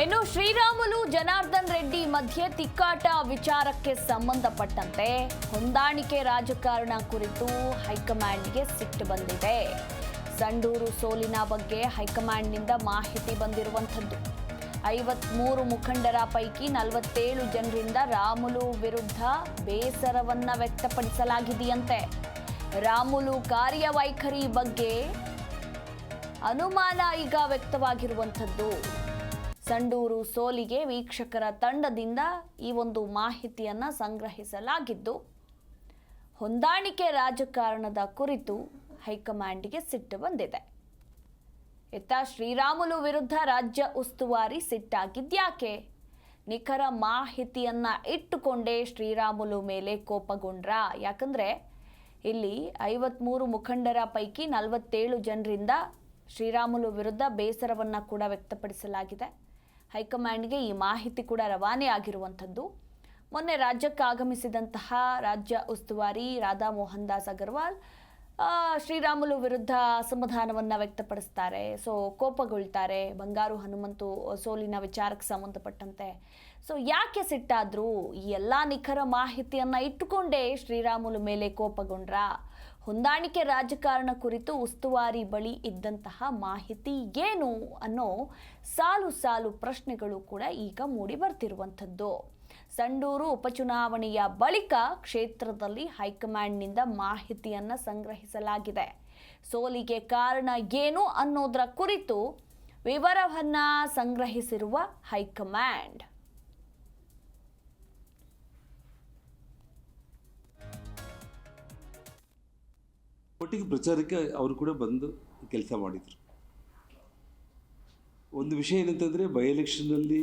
ಇನ್ನು ಶ್ರೀರಾಮುಲು, ಜನಾರ್ದನ್ ರೆಡ್ಡಿ ಮಧ್ಯೆ ತಿಕ್ಕಾಟ ವಿಚಾರಕ್ಕೆ ಸಂಬಂಧಪಟ್ಟಂತೆ ಹೊಂದಾಣಿಕೆ ರಾಜಕಾರಣ ಕುರಿತು ಹೈಕಮಾಂಡ್ಗೆ ಸಿಟ್ಟು ಬಂದಿದೆ. ಸಂಡೂರು ಸೋಲಿನ ಬಗ್ಗೆ ಹೈಕಮಾಂಡ್ನಿಂದ ಮಾಹಿತಿ ಬಂದಿರುವಂಥದ್ದು. ಐವತ್ಮೂರು ಮುಖಂಡರ ಪೈಕಿ ನಲವತ್ತೇಳು ಜನರಿಂದ ರಾಮುಲು ವಿರುದ್ಧ ಬೇಸರವನ್ನು ವ್ಯಕ್ತಪಡಿಸಲಾಗಿದೆಯಂತೆ. ರಾಮುಲು ಕಾರ್ಯವೈಖರಿ ಬಗ್ಗೆ ಅನುಮಾನ ಈಗ ವ್ಯಕ್ತವಾಗಿರುವಂಥದ್ದು. ಸಂಡೂರು ಸೋಲಿಗೆ ವೀಕ್ಷಕರ ತಂಡದಿಂದ ಈ ಒಂದು ಮಾಹಿತಿಯನ್ನು ಸಂಗ್ರಹಿಸಲಾಗಿದ್ದು, ಹೊಂದಾಣಿಕೆ ರಾಜಕಾರಣದ ಕುರಿತು ಹೈಕಮಾಂಡ್ಗೆ ಸಿಟ್ಟು ಬಂದಿದೆ. ಇತ್ತ ಶ್ರೀರಾಮುಲು ವಿರುದ್ಧ ರಾಜ್ಯ ಉಸ್ತುವಾರಿ ಸಿಟ್ಟಾಗಿದ್ಯಾಕೆ? ನಿಖರ ಮಾಹಿತಿಯನ್ನು ಇಟ್ಟುಕೊಂಡೇ ಶ್ರೀರಾಮುಲು ಮೇಲೆ ಕೋಪಗೊಂಡ್ರ? ಯಾಕಂದ್ರೆ ಇಲ್ಲಿ ಐವತ್ಮೂರು ಮುಖಂಡರ ಪೈಕಿ ನಲವತ್ತೇಳು ಜನರಿಂದ ಶ್ರೀರಾಮುಲು ವಿರುದ್ಧ ಬೇಸರವನ್ನು ಕೂಡ ವ್ಯಕ್ತಪಡಿಸಲಾಗಿದೆ. ಹೈಕಮಾಂಡ್ಗೆ ಈ ಮಾಹಿತಿ ಕೂಡ ರವಾನೆ ಆಗಿರುವಂಥದ್ದು. ಮೊನ್ನೆ ರಾಜ್ಯಕ್ಕೆ ಆಗಮಿಸಿದಂತಹ ರಾಜ್ಯ ಉಸ್ತುವಾರಿ ರಾಧಾ ಮೋಹನ್ ದಾಸ್ ಅಗರ್ವಾಲ್ ಶ್ರೀರಾಮುಲು ವಿರುದ್ಧ ಅಸಮಾಧಾನವನ್ನು ವ್ಯಕ್ತಪಡಿಸ್ತಾರೆ. ಸೊ, ಕೋಪಗೊಳ್ತಾರೆ. ಬಂಗಾರು ಹನುಮಂತು ಸೋಲಿನ ವಿಚಾರಕ್ಕೆ ಸಂಬಂಧಪಟ್ಟಂತೆ. ಸೊ, ಯಾಕೆ ಸಿಟ್ಟಾದರೂ? ಈ ಎಲ್ಲ ನಿಖರ ಮಾಹಿತಿಯನ್ನು ಇಟ್ಟುಕೊಂಡೇ ಶ್ರೀರಾಮುಲು ಮೇಲೆ ಕೋಪಗೊಂಡ್ರ? ಹೊಂದಾಣಿಕೆ ರಾಜಕಾರಣ ಕುರಿತು ಉಸ್ತುವಾರಿ ಬಳಿ ಇದ್ದಂತಹ ಮಾಹಿತಿ ಏನು ಅನ್ನೋ ಸಾಲು ಸಾಲು ಪ್ರಶ್ನೆಗಳು ಕೂಡ ಈಗ ಮೂಡಿ ಬರ್ತಿರುವಂಥದ್ದು. ಸಂಡೂರು ಉಪಚುನಾವಣೆಯ ಬಳಿಕ ಕ್ಷೇತ್ರದಲ್ಲಿ ಹೈಕಮಾಂಡ್ನಿಂದ ಮಾಹಿತಿಯನ್ನು ಸಂಗ್ರಹಿಸಲಾಗಿದೆ. ಸೋಲಿಗೆ ಕಾರಣ ಏನು ಅನ್ನೋದರ ಕುರಿತು ವಿವರವನ್ನು ಸಂಗ್ರಹಿಸಿರುವ ಹೈಕಮಾಂಡ್. ಒಟ್ಟಿಗೆ ಪ್ರಚಾರಕ್ಕೆ ಅವರು ಕೂಡ ಬಂದು ಕೆಲಸ ಮಾಡಿದರು. ಒಂದು ವಿಷಯ ಏನಂತಂದರೆ ಬೈ ಎಲೆಕ್ಷನ್ನಲ್ಲಿ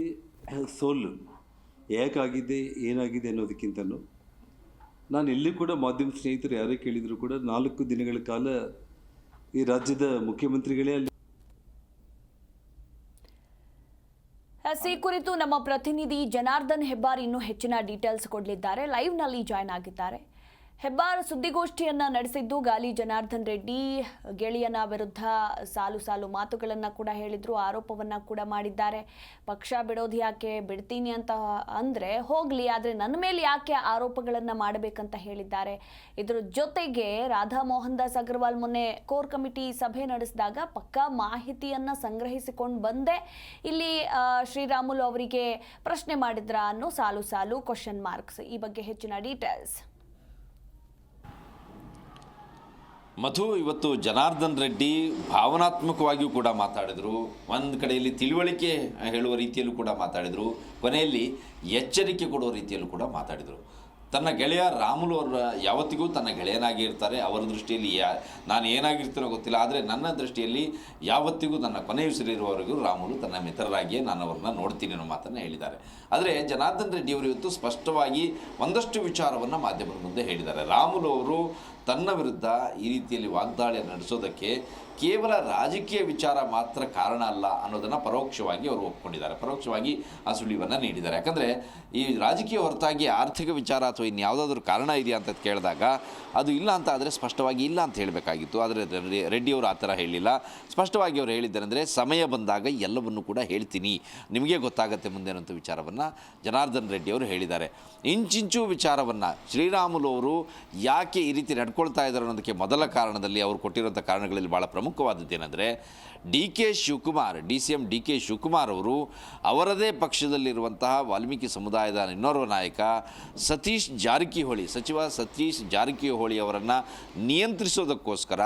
ಸೋಲು ಯಾಕಾಗಿದೆ ಏನಾಗಿದೆ ಅನ್ನೋದಕ್ಕಿಂತನೂ, ನಾನು ಎಲ್ಲಿ ಕೂಡ ಮಾಧ್ಯಮ ಸ್ನೇಹಿತರು ಯಾರೇ ಕೇಳಿದರೂ ಕೂಡ ನಾಲ್ಕು ದಿನಗಳ ಕಾಲ ಈ ರಾಜ್ಯದ ಮುಖ್ಯಮಂತ್ರಿಗಳೇ ಅಲ್ಲಿ ಈ ಕುರಿತು ನಮ್ಮ ಪ್ರತಿನಿಧಿ ಜನಾರ್ದನ್ ಹೆಬ್ಬಾರ್ ಇನ್ನೂ ಹೆಚ್ಚಿನ ಡೀಟೇಲ್ಸ್ ಕೊಡಲಿದ್ದಾರೆ. ಲೈವ್ನಲ್ಲಿ ಜಾಯ್ನ್ ಆಗಿದ್ದಾರೆ. ಹೆಬ್ಬಾರ್ ಸುದ್ದಿಗೋಷ್ಠಿಯನ್ನ ನಡೆಸಿದ್ದು ಗಾಲಿ ಜನಾರ್ದನ್ ರೆಡ್ಡಿ. ಗೆಳೆಯನ ವಿರುದ್ಧ ಸಾಲು ಸಾಲು ಮಾತುಗಳನ್ನು ಕೂಡ ಹೇಳಿದ್ರು, ಆರೋಪವನ್ನ ಕೂಡ ಮಾಡಿದ್ದಾರೆ. ಪಕ್ಷ ಬಿಡೋದು ಯಾಕೆ, ಬಿಡ್ತೀನಿ ಅಂತ ಅಂದ್ರೆ ಹೋಗ್ಲಿ, ಆದ್ರೆ ನನ್ನ ಮೇಲೆ ಯಾಕೆ ಆರೋಪಗಳನ್ನ ಮಾಡಬೇಕಂತ ಹೇಳಿದ್ದಾರೆ. ಇದ್ರ ಜೊತೆಗೆ ರಾಧಾ ಮೋಹನ್ ದಾಸ್ ಅಗರ್ವಾಲ್ ಮೊನ್ನೆ ಕೋರ್ ಕಮಿಟಿ ಸಭೆ ನಡೆಸಿದಾಗ ಪಕ್ಕಾ ಮಾಹಿತಿಯನ್ನ ಸಂಗ್ರಹಿಸಿಕೊಂಡು ಬಂದೆ. ಇಲ್ಲಿ ಶ್ರೀರಾಮುಲು ಅವರಿಗೆ ಪ್ರಶ್ನೆ ಮಾಡಿದ್ರ ಅನ್ನೋ ಸಾಲು ಸಾಲು ಕ್ವಶನ್ ಮಾರ್ಕ್ಸ್ ಈ ಬಗ್ಗೆ ಹೆಚ್ಚಿನ ಡೀಟೇಲ್ಸ್ ಮಧು ಇವತ್ತು ಜನಾರ್ದನ್ ರೆಡ್ಡಿ ಭಾವನಾತ್ಮಕವಾಗಿಯೂ ಕೂಡ ಮಾತಾಡಿದರು. ಒಂದು ಕಡೆಯಲ್ಲಿ ತಿಳುವಳಿಕೆ ಹೇಳುವ ರೀತಿಯಲ್ಲೂ ಕೂಡ ಮಾತಾಡಿದರು. ಕೊನೆಯಲ್ಲಿ ಎಚ್ಚರಿಕೆ ಕೊಡುವ ರೀತಿಯಲ್ಲೂ ಕೂಡ ಮಾತಾಡಿದರು. ತನ್ನ ಗೆಳೆಯ ರಾಮುಲು ಅವರ ಯಾವತ್ತಿಗೂ ತನ್ನ ಗೆಳೆಯನಾಗಿ ಇರ್ತಾರೆ. ಅವರ ದೃಷ್ಟಿಯಲ್ಲಿ ಯಾ, ನಾನು ಏನಾಗಿರ್ತೀನೋ ಗೊತ್ತಿಲ್ಲ. ಆದರೆ ನನ್ನ ದೃಷ್ಟಿಯಲ್ಲಿ ಯಾವತ್ತಿಗೂ ನನ್ನ ಕೊನೆಯುಸಿರಿರುವವರೆಗೂ ರಾಮುಲು ತನ್ನ ಮಿತ್ರರಾಗಿಯೇ ನಾನು ಅವ್ರನ್ನ ನೋಡ್ತೀನಿ ಅನ್ನೋ ಮಾತನ್ನು ಹೇಳಿದ್ದಾರೆ. ಆದರೆ ಜನಾರ್ದನ್ ರೆಡ್ಡಿ ಅವರು ಇವತ್ತು ಸ್ಪಷ್ಟವಾಗಿ ಒಂದಷ್ಟು ವಿಚಾರವನ್ನು ಮಾಧ್ಯಮದ ಮುಂದೆ ಹೇಳಿದ್ದಾರೆ. ರಾಮುಲು ಅವರು ತನ್ನ ವಿರುದ್ಧ ಈ ರೀತಿಯಲ್ಲಿ ವಾಗ್ದಾಳಿ ನಡೆಸೋದಕ್ಕೆ ಕೇವಲ ರಾಜಕೀಯ ವಿಚಾರ ಮಾತ್ರ ಕಾರಣ ಅಲ್ಲ ಅನ್ನೋದನ್ನು ಪರೋಕ್ಷವಾಗಿ ಅವರು ಒಪ್ಕೊಂಡಿದ್ದಾರೆ. ಪರೋಕ್ಷವಾಗಿ ಆ ಸುಳಿವನ್ನು ನೀಡಿದ್ದಾರೆ. ಯಾಕಂದರೆ ಈ ರಾಜಕೀಯ ಹೊರತಾಗಿ ಆರ್ಥಿಕ ವಿಚಾರ ಅಥವಾ ಇನ್ಯಾವುದಾದ್ರೂ ಕಾರಣ ಇದೆಯಾ ಅಂತ ಕೇಳಿದಾಗ ಅದು ಇಲ್ಲ ಅಂತ ಆದರೆ ಸ್ಪಷ್ಟವಾಗಿ ಇಲ್ಲ ಅಂತ ಹೇಳಬೇಕಾಗಿತ್ತು. ಆದರೆ ರೆಡ್ಡಿ- ರೆಡ್ಡಿಯವರು ಆ ಥರ ಹೇಳಿಲ್ಲ. ಸ್ಪಷ್ಟವಾಗಿ ಅವರು ಹೇಳಿದ್ದಾರೆಂದರೆ ಸಮಯ ಬಂದಾಗ ಎಲ್ಲವನ್ನು ಕೂಡ ಹೇಳ್ತೀನಿ. ನಿಮಗೆ ಗೊತ್ತಾಗತ್ತೆ ಮುಂದೆ ಅನ್ನೋಂಥ ವಿಚಾರವನ್ನು ಜನಾರ್ದನ್ ರೆಡ್ಡಿ ಅವರು ಹೇಳಿದ್ದಾರೆ. ಇಂಚಿಂಚು ವಿಚಾರವನ್ನು ಶ್ರೀರಾಮುಲು ಅವರು ಯಾಕೆ ಈ ರೀತಿ ನಡ್ಕೊಳ್ತಾ ಇದ್ದಾರೆ ಅನ್ನೋದಕ್ಕೆ ಮೊದಲ ಕಾರಣದಲ್ಲಿ ಅವರು ಕೊಟ್ಟಿರುವಂಥ ಕಾರಣಗಳಲ್ಲಿ ಭಾಳ ಪ್ರಮುಖವಾದದ್ದೇನೆಂದರೆ D K Shivakumar, D C M D K Shivakumar ಅವರು ಅವರದೇ ಪಕ್ಷದಲ್ಲಿರುವಂತಹ ವಾಲ್ಮೀಕಿ ಸಮುದಾಯದ ಇನ್ನೋರ್ವ ನಾಯಕ ಸತೀಶ್ ಜಾರಕಿಹೊಳಿ, ಸಚಿವ ಸತೀಶ್ ಜಾರಕಿಹೊಳಿ ಅವರನ್ನು ನಿಯಂತ್ರಿಸೋದಕ್ಕೋಸ್ಕರ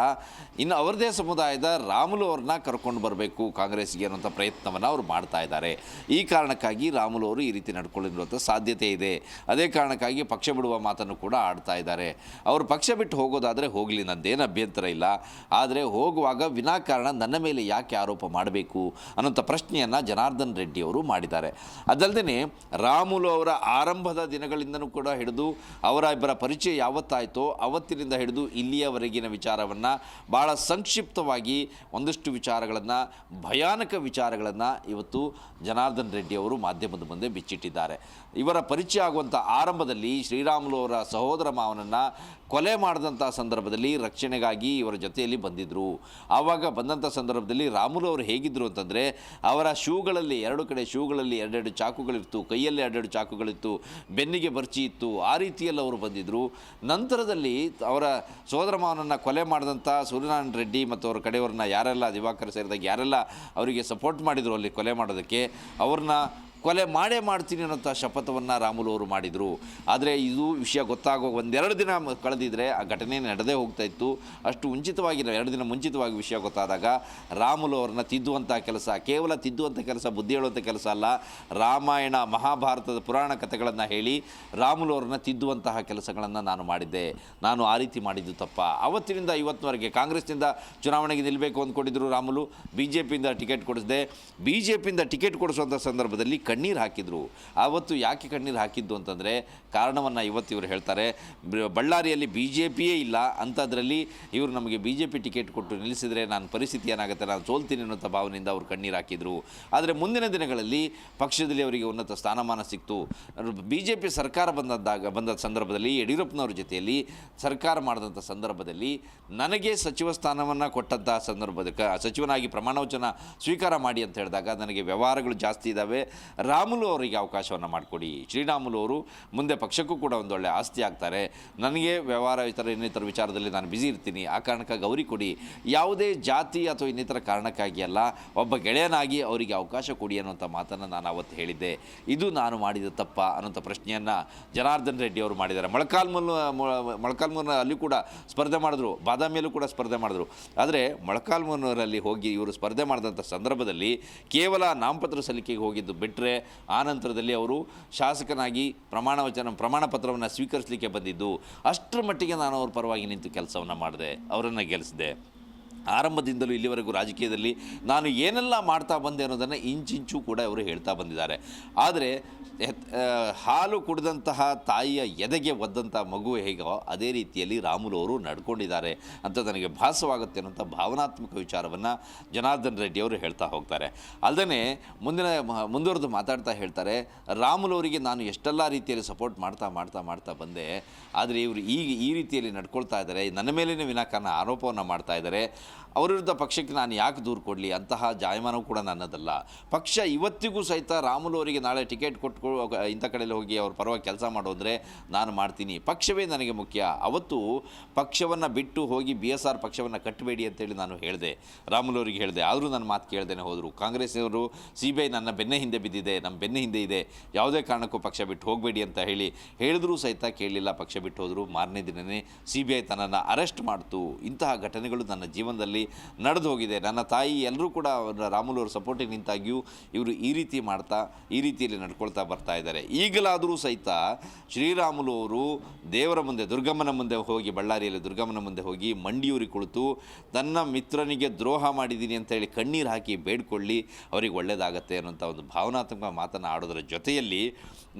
ಇನ್ನು ಅವರದೇ ಸಮುದಾಯದ ರಾಮುಲು ಅವ್ರನ್ನ ಕರ್ಕೊಂಡು ಬರಬೇಕು ಕಾಂಗ್ರೆಸ್ಗೆ ಅನ್ನುವಂಥ ಪ್ರಯತ್ನವನ್ನು ಅವರು ಮಾಡ್ತಾ ಇದ್ದಾರೆ. ಈ ಕಾರಣಕ್ಕಾಗಿ ರಾಮುಲು ಅವರು ಈ ರೀತಿ ನಡ್ಕೊಂಡಿರುವಂಥ ಸಾಧ್ಯತೆ ಇದೆ. ಅದೇ ಕಾರಣಕ್ಕಾಗಿ ಪಕ್ಷ ಬಿಡುವ ಮಾತನ್ನು ಕೂಡ ಆಡ್ತಾ ಇದ್ದಾರೆ. ಅವರು ಪಕ್ಷ ಬಿಟ್ಟು ಹೋಗೋದಾದರೆ ಹೋಗಲಿ ನಂದೇನು ಅಭ್ಯಂತರ ಇಲ್ಲ. ಆದರೆ ಹೋಗುವಾಗ ವಿನಾಕಾರಣ ನನ್ನ ಮೇಲೆ ಯಾಕೆ ಆರೋಪ ಮಾಡಬೇಕು ಅನ್ನೋಂಥ ಪ್ರಶ್ನೆಯನ್ನು ಜನಾರ್ದನ್ ರೆಡ್ಡಿ ಅವರು ಮಾಡಿದ್ದಾರೆ. ಅದಲ್ಲದೆ ರಾಮುಲು ಅವರ ಆರಂಭದ ದಿನಗಳಿಂದನೂ ಕೂಡ ಹಿಡಿದು ಅವರ ಇಬ್ಬರ ಪರಿಚಯ ಯಾವತ್ತಾಯಿತೋ ಅವತ್ತಿನಿಂದ ಹಿಡಿದು ಇಲ್ಲಿಯವರೆಗಿನ ವಿಚಾರವನ್ನು ಭಾಳ ಸಂಕ್ಷಿಪ್ತವಾಗಿ ಒಂದಷ್ಟು ವಿಚಾರಗಳನ್ನು, ಭಯಾನಕ ವಿಚಾರಗಳನ್ನು ಇವತ್ತು ಜನಾರ್ದನ್ ರೆಡ್ಡಿ ಅವರು ಮಾಧ್ಯಮದ ಮುಂದೆ ಬಿಚ್ಚಿಟ್ಟಿದ್ದಾರೆ. ಇವರ ಪರಿಚಯ ಆಗುವಂಥ ಆರಂಭದಲ್ಲಿ ಶ್ರೀರಾಮುಲು ಅವರ ಸಹೋದರ ಮಾವನನ್ನು ಕೊಲೆ ಮಾಡಿದಂಥ ಸಂದರ್ಭದಲ್ಲಿ ರಕ್ಷಣೆಗಾಗಿ ಇವರ ಜೊತೆಯಲ್ಲಿ ಬಂದಿದ್ದರು ಆವಾಗ ಬಂದಂಥ ಸಂದರ್ಭದಲ್ಲಿ ರಾಮುಲು ಅವರು ಹೇಗಿದ್ದರು ಅಂತಂದರೆ ಅವರ ಶೂಗಳಲ್ಲಿ, ಎರಡು ಕಡೆ ಶೂಗಳಲ್ಲಿ ಎರಡೆರಡು ಚಾಕುಗಳಿತ್ತು, ಕೈಯಲ್ಲಿ ಎರಡೆರಡು ಚಾಕುಗಳಿತ್ತು, ಬೆನ್ನಿಗೆ ಬರ್ಚಿ ಇತ್ತು, ಆ ರೀತಿಯಲ್ಲಿ ಅವರು ಬಂದಿದ್ದರು ನಂತರದಲ್ಲಿ ಅವರ ಸೋದರ ಮಾವನನ್ನು ಕೊಲೆ ಮಾಡಿದಂಥ ಸೂರ್ಯನಾರಾಯಣ ರೆಡ್ಡಿ ಮತ್ತು ಅವರ ಕಡೆಯವ್ರನ್ನ ಯಾರೆಲ್ಲ ದಿವಾಕರ್ ಸೇರಿದಾಗ ಯಾರೆಲ್ಲ ಅವರಿಗೆ ಸಪೋರ್ಟ್ ಮಾಡಿದರು ಅಲ್ಲಿ ಕೊಲೆ ಮಾಡೋದಕ್ಕೆ, ಅವ್ರನ್ನ ಕೊಲೆ ಮಾಡೇ ಮಾಡ್ತೀನಿ ಅನ್ನೋಂಥ ಶಪಥವನ್ನು ರಾಮುಲು ಅವರು ಮಾಡಿದರು. ಆದರೆ ಇದು ವಿಷಯ ಗೊತ್ತಾಗೋ ಒಂದೆರಡು ದಿನ ಕಳೆದಿದ್ರೆ ಆ ಘಟನೆ ನಡೆದೇ ಹೋಗ್ತಾ ಇತ್ತು. ಅಷ್ಟು ಮುಂಚಿತವಾಗಿ ಎರಡು ದಿನ ಮುಂಚಿತವಾಗಿ ವಿಷಯ ಗೊತ್ತಾದಾಗ ರಾಮುಲು ಅವ್ರನ್ನ ತಿದ್ದುವಂಥ ಕೆಲಸ, ಕೇವಲ ತಿದ್ದುವಂಥ ಕೆಲಸ, ಬುದ್ಧಿ ಹೇಳುವಂಥ ಕೆಲಸ ಅಲ್ಲ. ರಾಮಾಯಣ, ಮಹಾಭಾರತದ ಪುರಾಣ ಕಥೆಗಳನ್ನು ಹೇಳಿ ರಾಮುಲು ಅವ್ರನ್ನ ತಿದ್ದುವಂತಹ ಕೆಲಸಗಳನ್ನು ನಾನು ಮಾಡಿದ್ದೆ. ನಾನು ಆ ರೀತಿ ಮಾಡಿದ್ದು ತಪ್ಪ. ಅವತ್ತಿನಿಂದ ಇವತ್ತಿನವರೆಗೆ ಕಾಂಗ್ರೆಸ್ನಿಂದ ಚುನಾವಣೆಗೆ ನಿಲ್ಲಬೇಕು ಅಂದ್ಕೊಂಡಿದ್ರು ರಾಮುಲು. ಬಿ ಜೆ ಪಿಯಿಂದ ಟಿಕೆಟ್ ಕೊಡಿಸಿದೆ. ಬಿ ಜೆ ಪಿಯಿಂದ ಟಿಕೆಟ್ ಕೊಡಿಸುವಂಥ ಸಂದರ್ಭದಲ್ಲಿ ಕಣ್ಣೀರು ಹಾಕಿದರು. ಆವತ್ತು ಯಾಕೆ ಕಣ್ಣೀರು ಹಾಕಿದ್ದು ಅಂತಂದರೆ, ಕಾರಣವನ್ನು ಇವತ್ತು ಇವರು ಹೇಳ್ತಾರೆ ಬಳ್ಳಾರಿಯಲ್ಲಿ ಬಿ ಜೆ ಪಿಯೇ ಇಲ್ಲ ಅಂಥದ್ರಲ್ಲಿ ಇವರು ನಮಗೆ ಬಿ ಜೆ ಪಿ ಟಿಕೆಟ್ ಕೊಟ್ಟು ನಿಲ್ಲಿಸಿದರೆ ನಾನು ಪರಿಸ್ಥಿತಿ ಏನಾಗುತ್ತೆ, ನಾನು ಸೋಲ್ತೀನಿ ಅನ್ನೋಂಥ ಭಾವನೆಯಿಂದ ಅವರು ಕಣ್ಣೀರು ಹಾಕಿದರು. ಆದರೆ ಮುಂದಿನ ದಿನಗಳಲ್ಲಿ ಪಕ್ಷದಲ್ಲಿ ಅವರಿಗೆ ಉನ್ನತ ಸ್ಥಾನಮಾನ ಸಿಕ್ತು. ಬಿ ಜೆ ಪಿ ಸರ್ಕಾರ ಬಂದದ್ದಾಗ, ಬಂದ ಸಂದರ್ಭದಲ್ಲಿ ಯಡಿಯೂರಪ್ಪನವ್ರ ಜೊತೆಯಲ್ಲಿ ಸರ್ಕಾರ ಮಾಡಿದಂಥ ಸಂದರ್ಭದಲ್ಲಿ ನನಗೆ ಸಚಿವ ಸ್ಥಾನವನ್ನು ಕೊಟ್ಟಂತಹ ಸಂದರ್ಭದಕ್ಕೆ ಸಚಿವನಾಗಿ ಪ್ರಮಾಣವಚನ ಸ್ವೀಕಾರ ಮಾಡಿ ಅಂತ ಹೇಳಿದಾಗ ನನಗೆ ವ್ಯವಹಾರಗಳು ಜಾಸ್ತಿ ಇದ್ದಾವೆ ರಾಮುಲು ಅವರಿಗೆ ಅವಕಾಶವನ್ನು ಮಾಡಿಕೊಡಿ. ಶ್ರೀರಾಮುಲು ಅವರು ಮುಂದೆ ಪಕ್ಷಕ್ಕೂ ಕೂಡ ಒಂದೊಳ್ಳೆ ಆಸ್ತಿ ಆಗ್ತಾರೆ. ನನಗೆ ವ್ಯವಹಾರ ಇತರ ಇನ್ನಿತರ ವಿಚಾರದಲ್ಲಿ ನಾನು ಬ್ಯುಸಿ ಇರ್ತೀನಿ. ಆ ಕಾರಣಕ್ಕಾಗಿ ಗೌರಿ ಕೊಡಿ. ಯಾವುದೇ ಜಾತಿ ಅಥವಾ ಇನ್ನಿತರ ಕಾರಣಕ್ಕಾಗಿ ಅಲ್ಲ, ಒಬ್ಬ ಗೆಳೆಯನಾಗಿ ಅವರಿಗೆ ಅವಕಾಶ ಕೊಡಿ ಅನ್ನುವಂಥ ಮಾತನ್ನು ನಾನು ಅವತ್ತು ಹೇಳಿದ್ದೆ. ಇದು ನಾನು ಮಾಡಿದ ತಪ್ಪ ಅನ್ನೋಂಥ ಪ್ರಶ್ನೆಯನ್ನು ಜನಾರ್ದನ್ ರೆಡ್ಡಿ ಅವರು ಮಾಡಿದ್ದಾರೆ. ಮೊಳಕಾಲ್ಮೂರು ಮೊಳಕಾಲ್ಮೂರಿನ ಅಲ್ಲಿ ಕೂಡ ಸ್ಪರ್ಧೆ ಮಾಡಿದ್ರು. ಬಾದಾಮಿಯಲ್ಲೂ ಕೂಡ ಸ್ಪರ್ಧೆ ಮಾಡಿದ್ರು. ಆದರೆ ಮೊಳಕಾಲ್ಮೂರಿನಲ್ಲಿ ಹೋಗಿ ಇವರು ಸ್ಪರ್ಧೆ ಮಾಡಿದಂಥ ಸಂದರ್ಭದಲ್ಲಿ ಕೇವಲ ನಾಮಪತ್ರ ಸಲ್ಲಿಕೆಗೆ ಹೋಗಿದ್ದು ಬಿಟ್ಟರೆ ಆ ನಂತರದಲ್ಲಿ ಅವರು ಶಾಸಕನಾಗಿ ಪ್ರಮಾಣ ವಚನ ಪ್ರಮಾಣ ಪತ್ರವನ್ನು ಸ್ವೀಕರಿಸಲಿಕ್ಕೆ ಬಂದಿದ್ದು. ಅಷ್ಟರ ಮಟ್ಟಿಗೆ ನಾನು ಅವ್ರ ಪರವಾಗಿ ನಿಂತು ಕೆಲಸವನ್ನು ಮಾಡಿದೆ ಅವರನ್ನು ಗೆಲ್ಲಿಸಿದೆ ಆರಂಭದಿಂದಲೂ ಇಲ್ಲಿವರೆಗೂ ರಾಜಕೀಯದಲ್ಲಿ ನಾನು ಏನೆಲ್ಲ ಮಾಡ್ತಾ ಬಂದೆ ಅನ್ನೋದನ್ನು ಇಂಚಿಂಚು ಕೂಡ ಅವರು ಹೇಳ್ತಾ ಬಂದಿದ್ದಾರೆ. ಆದರೆ ಆ, ಹಾಲು ಕುಡಿದಂತಹ ತಾಯಿಯ ಎದೆಗೆ ಒದ್ದಂಥ ಮಗು ಹೇಗೋ ಅದೇ ರೀತಿಯಲ್ಲಿ ರಾಮುಲು ಅವರು ನಡ್ಕೊಂಡಿದ್ದಾರೆ ಅಂತ ನನಗೆ ಭಾಸವಾಗುತ್ತೆ ಅನ್ನೋಂಥ ಭಾವನಾತ್ಮಕ ವಿಚಾರವನ್ನು ಜನಾರ್ದನ್ ರೆಡ್ಡಿ ಅವರು ಹೇಳ್ತಾ ಹೋಗ್ತಾರೆ. ಅಲ್ಲದೆ ಮುಂದಿನ ಮುಂದುವರೆದು ಮಾತಾಡ್ತಾ ಹೇಳ್ತಾರೆ, ರಾಮುಲು ಅವರಿಗೆ ನಾನು ಎಷ್ಟೆಲ್ಲ ರೀತಿಯಲ್ಲಿ ಸಪೋರ್ಟ್ ಮಾಡ್ತಾ ಮಾಡ್ತಾ ಮಾಡ್ತಾ ಬಂದೆ, ಆದರೆ ಇವರು ಈಗ ಈ ರೀತಿಯಲ್ಲಿ ನಡ್ಕೊಳ್ತಾ ಇದ್ದಾರೆ, ನನ್ನ ಮೇಲಿನ ವಿನಾಕಾರಣ ಆರೋಪವನ್ನು ಮಾಡ್ತಾ ಇದ್ದಾರೆ, ಅವರ ವಿರುದ್ಧ ಪಕ್ಷಕ್ಕೆ ನಾನು ಯಾಕೆ ದೂರು ಕೊಡಲಿ, ಅಂತಹ ಜಾಯಮಾನವು ಕೂಡ ನನ್ನದಲ್ಲ. ಪಕ್ಷ ಇವತ್ತಿಗೂ ಸಹಿತ ರಾಮುಲು ಅವರಿಗೆ ನಾಳೆ ಟಿಕೆಟ್ ಕೊಟ್ಟು ಇಂಥ ಕಡೆಯಲ್ಲಿ ಹೋಗಿ ಅವ್ರ ಪರವಾಗಿ ಕೆಲಸ ಮಾಡೋದ್ರೆ ನಾನು ಮಾಡ್ತೀನಿ. ಪಕ್ಷವೇ ನನಗೆ ಮುಖ್ಯ. ಅವತ್ತು ಪಕ್ಷವನ್ನು ಬಿಟ್ಟು ಹೋಗಿ ಬಿ ಎಸ್ ಆರ್ ಪಕ್ಷವನ್ನು ಕಟ್ಟಬೇಡಿ ಅಂತೇಳಿ ನಾನು ಹೇಳಿದೆ. ರಾಮುಲು ಅವರಿಗೆ ಹೇಳಿದೆ. ಆದರೂ ನನ್ನ ಮಾತು ಕೇಳ್ದೇನೆ ಹೋದರು. ಕಾಂಗ್ರೆಸ್ನವರು ಸಿ ಬಿ ಐ ನನ್ನ ಬೆನ್ನ ಹಿಂದೆ ಬಿದ್ದಿದೆ, ನಮ್ಮ ಬೆನ್ನೆ ಹಿಂದೆ ಇದೆ. ಯಾವುದೇ ಕಾರಣಕ್ಕೂ ಪಕ್ಷ ಬಿಟ್ಟು ಹೋಗಬೇಡಿ ಅಂತ ಹೇಳಿ ಹೇಳಿದ್ರೂ ಸಹಿತ ಕೇಳಲಿಲ್ಲ. ಪಕ್ಷ ಬಿಟ್ಟು ಹೋದರು. ಮಾರನೇ ದಿನವೇ ಸಿ ಬಿ ಐ ತನ್ನನ್ನು ಅರೆಸ್ಟ್ ಮಾಡ್ತು. ಇಂತಹ ಘಟನೆಗಳು ನನ್ನ ಜೀವನದಲ್ಲಿ ನಡೆದು ಹೋಗಿದೆ. ನನ್ನ ತಾಯಿ ಎಲ್ಲರೂ ಕೂಡ ರಾಮುಲು ಅವರು ಸಪೋರ್ಟಿಗೆ ನಿಂತಾಗಿಯೂ ಇವರು ಈ ರೀತಿ ಮಾಡ್ತಾ, ಈ ರೀತಿಯಲ್ಲಿ ನಡ್ಕೊಳ್ತಾ ಬರ್ತಾ ಇದ್ದಾರೆ. ಈಗಲಾದರೂ ಸಹಿತ ಶ್ರೀರಾಮುಲು ಅವರು ದೇವರ ಮುಂದೆ, ದುರ್ಗಮ್ಮನ ಮುಂದೆ ಹೋಗಿ, ಬಳ್ಳಾರಿಯಲ್ಲಿ ದುರ್ಗಮ್ಮನ ಮುಂದೆ ಹೋಗಿ ಮಂಡಿಯೂರಿ ಕುಳಿತು ತನ್ನ ಮಿತ್ರನಿಗೆ ದ್ರೋಹ ಮಾಡಿದ್ದೀನಿ ಅಂತೇಳಿ ಕಣ್ಣೀರು ಹಾಕಿ ಬೇಡ್ಕೊಳ್ಳಿ, ಅವರಿಗೆ ಒಳ್ಳೆಯದಾಗತ್ತೆ ಅನ್ನೋಂಥ ಒಂದು ಭಾವನಾತ್ಮಕ ಮಾತನ್ನು ಆಡೋದರ ಜೊತೆಯಲ್ಲಿ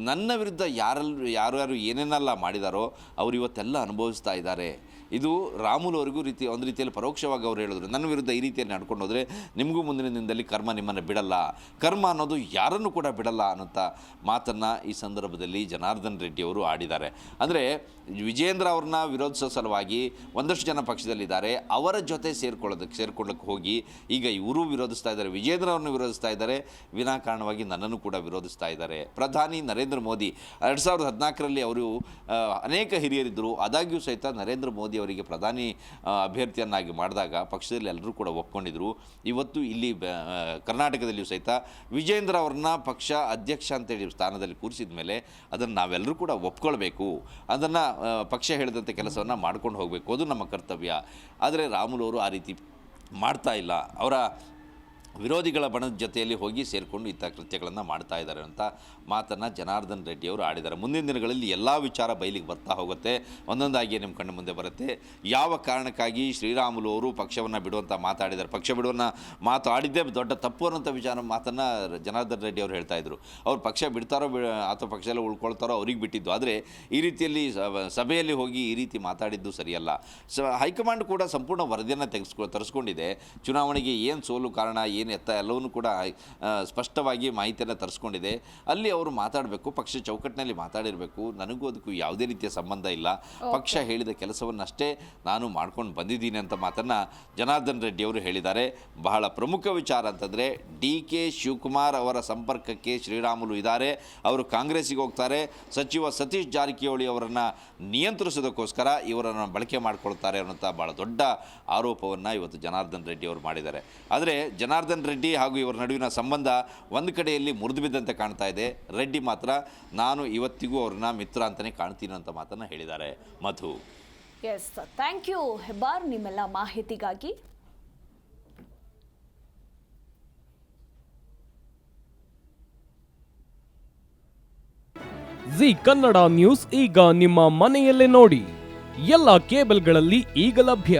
ನನ್ನ ವಿರುದ್ಧ ಯಾರೆಲ್ಲರೂ ಯಾರ್ಯಾರು ಏನೇನೆಲ್ಲ ಮಾಡಿದಾರೋ ಅವರು ಇವತ್ತೆಲ್ಲ ಅನುಭವಿಸ್ತಾ ಇದ್ದಾರೆ. ಇದು ರಾಮುಲು ಅವರಿಗೂ ರೀತಿ ಒಂದು ರೀತಿಯಲ್ಲಿ ಪರೋಕ್ಷವಾಗಿ ಅವ್ರು ಹೇಳಿದ್ರು. ನನ್ನ ವಿರುದ್ಧ ಈ ರೀತಿಯಲ್ಲಿ ನಡ್ಕೊಂಡು ಹೋದರೆ ನಿಮಗೂ ಮುಂದಿನ ದಿನದಲ್ಲಿ ಕರ್ಮ ನಿಮ್ಮನ್ನು ಬಿಡಲ್ಲ. ಕರ್ಮ ಅನ್ನೋದು ಯಾರನ್ನು ಕೂಡ ಬಿಡಲ್ಲ ಅನ್ನೋಂಥ ಮಾತನ್ನು ಈ ಸಂದರ್ಭದಲ್ಲಿ ಜನಾರ್ದನ್ ರೆಡ್ಡಿ ಅವರು ಆಡಿದ್ದಾರೆ. ಅಂದರೆ ವಿಜೇಂದ್ರ ಅವ್ರನ್ನ ವಿರೋಧಿಸೋ ಸಲುವಾಗಿ ಒಂದಷ್ಟು ಜನ ಪಕ್ಷದಲ್ಲಿದ್ದಾರೆ. ಅವರ ಜೊತೆ ಸೇರ್ಕೊಳ್ಳೋದಕ್ಕೆ ಸೇರ್ಕೊಳ್ಳೋಕ್ಕೆ ಹೋಗಿ ಈಗ ಇವರು ವಿರೋಧಿಸ್ತಾ ಇದ್ದಾರೆ ವಿಜೇಂದ್ರ ಅವ್ರನ್ನ ವಿರೋಧಿಸ್ತಾ ಇದ್ದಾರೆ. ವಿನಾಕಾರಣವಾಗಿ ನನ್ನನ್ನು ಕೂಡ ವಿರೋಧಿಸ್ತಾ ಇದ್ದಾರೆ. ಪ್ರಧಾನಿ ನರೇಂದ್ರ ಮೋದಿ, ಎರಡು ಸಾವಿರದ ಹದಿನಾಲ್ಕರಲ್ಲಿ ಅವರು ಅನೇಕ ಹಿರಿಯರಿದ್ದರು. ಆದಾಗ್ಯೂ ಸಹಿತ ನರೇಂದ್ರ ಮೋದಿ ಅವರಿಗೆ ಪ್ರಧಾನಿ ಅಭ್ಯರ್ಥಿಯನ್ನಾಗಿ ಮಾಡಿದಾಗ ಪಕ್ಷದಲ್ಲಿ ಎಲ್ಲರೂ ಕೂಡ ಒಪ್ಕೊಂಡಿದ್ರು. ಇವತ್ತು ಇಲ್ಲಿ ಕರ್ನಾಟಕದಲ್ಲಿಯೂ ಸಹಿತ ವಿಜೇಂದ್ರ ಅವ್ರನ್ನ ಪಕ್ಷ ಅಧ್ಯಕ್ಷ ಅಂತೇಳಿ ಸ್ಥಾನದಲ್ಲಿ ಕೂರಿಸಿದ ಮೇಲೆ ಅದನ್ನು ನಾವೆಲ್ಲರೂ ಕೂಡ ಒಪ್ಕೊಳ್ಬೇಕು. ಅದನ್ನು ಪಕ್ಷ ಹೇಳಿದಂಥ ಕೆಲಸವನ್ನು ಮಾಡ್ಕೊಂಡು ಹೋಗಬೇಕು. ಅದು ನಮ್ಮ ಕರ್ತವ್ಯ. ಆದರೆ ರಾಮುಲು ಅವರು ಆ ರೀತಿ ಮಾಡ್ತಾ ಇಲ್ಲ. ಅವರ ವಿರೋಧಿಗಳ ಬಣದ ಜೊತೆಯಲ್ಲಿ ಹೋಗಿ ಸೇರಿಕೊಂಡು ಇಂಥ ಕೃತ್ಯಗಳನ್ನು ಮಾಡ್ತಾ ಇದ್ದಾರೆ ಅಂತ ಮಾತನ್ನು ಜನಾರ್ದನ್ ರೆಡ್ಡಿ ಅವರು ಆಡಿದ್ದಾರೆ. ಮುಂದಿನ ದಿನಗಳಲ್ಲಿ ಎಲ್ಲ ವಿಚಾರ ಬಯಲಿಗೆ ಬರ್ತಾ ಹೋಗುತ್ತೆ. ಒಂದೊಂದಾಗಿ ನಿಮ್ಮ ಕಣ್ಣು ಮುಂದೆ ಬರುತ್ತೆ. ಯಾವ ಕಾರಣಕ್ಕಾಗಿ ಶ್ರೀರಾಮುಲು ಅವರು ಪಕ್ಷವನ್ನು ಬಿಡುವಂಥ ಮಾತಾಡಿದ್ದಾರೆ. ಪಕ್ಷ ಬಿಡುವನ್ನ ಮಾತು ಆಡಿದ್ದೇ ದೊಡ್ಡ ತಪ್ಪು ಅನ್ನೋಂಥ ವಿಚಾರ ಮಾತನ್ನು ಜನಾರ್ದನ್ ರೆಡ್ಡಿ ಅವರು ಹೇಳ್ತಾ ಇದ್ರು. ಅವ್ರು ಪಕ್ಷ ಬಿಡ್ತಾರೋ ಬಿ ಅಥವಾ ಎಲ್ಲ ಉಳ್ಕೊಳ್ತಾರೋ ಅವ್ರಿಗೆ ಬಿಟ್ಟಿದ್ದು. ಆದರೆ ಈ ರೀತಿಯಲ್ಲಿ ಸಭೆಯಲ್ಲಿ ಹೋಗಿ ಈ ರೀತಿ ಮಾತಾಡಿದ್ದು ಸರಿಯಲ್ಲ. ಸ ಹೈಕಮಾಂಡ್ ಕೂಡ ಸಂಪೂರ್ಣ ವರದಿಯನ್ನು ತೆಗೆಸ್ಕೊ ತರಿಸ್ಕೊಂಡಿದೆ. ಚುನಾವಣೆಗೆ ಏನು ಸೋಲು ಕಾರಣ, ಏನು ಏನು ಎತ್ತ ಎಲ್ಲವನ್ನೂ ಕೂಡ ಸ್ಪಷ್ಟವಾಗಿ ಮಾಹಿತಿಯನ್ನು ತರಿಸ್ಕೊಂಡಿದೆ. ಅಲ್ಲಿ ಅವರು ಮಾತಾಡಬೇಕು ಪಕ್ಷ ಚೌಕಟ್ಟಿನಲ್ಲಿ ಮಾತಾಡಿರಬೇಕು. ನನಗೂ ಅದಕ್ಕೂ ಯಾವುದೇ ರೀತಿಯ ಸಂಬಂಧ ಇಲ್ಲ. ಪಕ್ಷ ಹೇಳಿದ ಕೆಲಸವನ್ನಷ್ಟೇ ನಾನು ಮಾಡ್ಕೊಂಡು ಬಂದಿದ್ದೀನಿ ಅಂತ ಮಾತನ್ನು ಜನಾರ್ದನ್ ರೆಡ್ಡಿ ಅವರು ಹೇಳಿದ್ದಾರೆ. ಬಹಳ ಪ್ರಮುಖ ವಿಚಾರ ಅಂತಂದರೆ ಡಿ ಕೆ ಶಿವಕುಮಾರ್ ಅವರ ಸಂಪರ್ಕಕ್ಕೆ ಶ್ರೀರಾಮುಲು ಇದ್ದಾರೆ. ಅವರು ಕಾಂಗ್ರೆಸ್ಸಿಗೆ ಹೋಗ್ತಾರೆ. ಸಚಿವ ಸತೀಶ್ ಜಾರಕಿಹೊಳಿ ಅವರನ್ನು ನಿಯಂತ್ರಿಸೋದಕ್ಕೋಸ್ಕರ ಇವರನ್ನು ಬಳಕೆ ಮಾಡಿಕೊಳ್ತಾರೆ ಅನ್ನೋಂಥ ಭಾಳ ದೊಡ್ಡ ಆರೋಪವನ್ನು ಇವತ್ತು ಜನಾರ್ದನ್ ರೆಡ್ಡಿ ಅವರು ಮಾಡಿದ್ದಾರೆ. ಆದರೆ ಜನಾರ್ದನ್ ರೆಡ್ಡಿ ಹಾಗೂ ಇವರ ನಡುವಿನ ಸಂಬಂಧ ಒಂದು ಕಡೆಯಲ್ಲಿ ಮುರಿದು ಬಿದ್ದಂತೆ ಕಾಣ್ತಾ ಇದೆ. ರೆಡ್ಡಿ ಮಾತ್ರ ನಾನು ಇವತ್ತಿಗೂ ಅವ್ರನ್ನ ಮಿತ್ರ ಅಂತಲೇ ಕಾಣ್ತೀನಿ ಅಂತ ಮಾತನ್ನು ಹೇಳಿದ್ದಾರೆ. Madhu. Yes thank you Hebbar ನಿಮ್ಮೆಲ್ಲ ಮಾಹಿತಿಗಾಗಿ. ಜಿ ಕನ್ನಡ ನ್ಯೂಸ್ ಈಗ ನಿಮ್ಮ ಮನೆಯಲ್ಲೇ ನೋಡಿ. ಎಲ್ಲ ಕೇಬಲ್ಗಳಲ್ಲಿ ಈಗ ಲಭ್ಯ.